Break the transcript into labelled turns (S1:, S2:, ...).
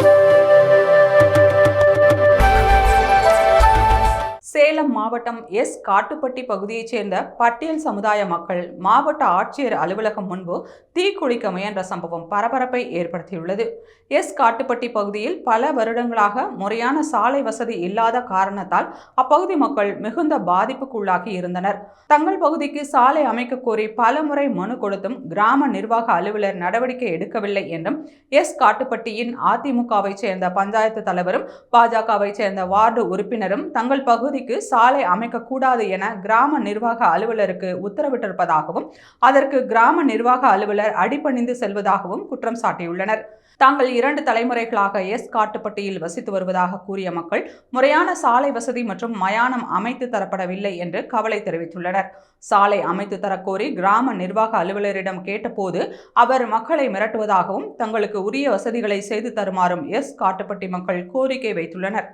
S1: Thank you. Salem மாவட்டம் S. Kattupatti பகுதியைச் சேர்ந்த பட்டியல் சமுதாய மக்கள் மாவட்ட ஆட்சியர் அலுவலகம் முன்பு தீக்குளிக்க முயன்ற சம்பவம் பரபரப்பை ஏற்படுத்தியுள்ளது. எஸ். காட்டுப்பட்டி பகுதியில் பல வருடங்களாக முறையான சாலை வசதி இல்லாத காரணத்தால் அப்பகுதி மக்கள் மிகுந்த பாதிப்புக்குள்ளாகி இருந்தனர். தங்கள் பகுதிக்கு சாலை அமைக்க கோரி பலமுறை மனு கொடுத்தும் கிராம நிர்வாக அலுவலர் நடவடிக்கை எடுக்கவில்லை என்றும் எஸ். காட்டுப்பட்டியின் அதிமுகவை சேர்ந்த பஞ்சாயத்து தலைவரும் பாஜகவை சேர்ந்த வார்டு உறுப்பினரும் தங்கள் பகுதிக்கு சாலை அமைக்கக்கூடாது என கிராம நிர்வாக அலுவலருக்கு உத்தரவிட்டிருப்பதாகவும் அதற்கு கிராம நிர்வாக அலுவலர் அடிபணிந்து செல்வதாகவும் குற்றம் சாட்டியுள்ளனர். தாங்கள் இரண்டு தலைமுறைகளாக எஸ் காட்டுப்பட்டியில் வசித்து வருவதாக கூறிய மக்கள் முறையான சாலை வசதி மற்றும் மயானம் அமைத்து தரப்படவில்லை என்று கவலை தெரிவித்துள்ளனர். சாலை அமைத்து தரக்கோரி கிராம நிர்வாக அலுவலரிடம் கேட்டபோது அவர் மக்களை மிரட்டுவதாகவும் தங்களுக்கு உரிய வசதிகளை செய்து தருமாறும் எஸ் காட்டுப்பட்டி மக்கள் கோரிக்கை வைத்துள்ளனர்.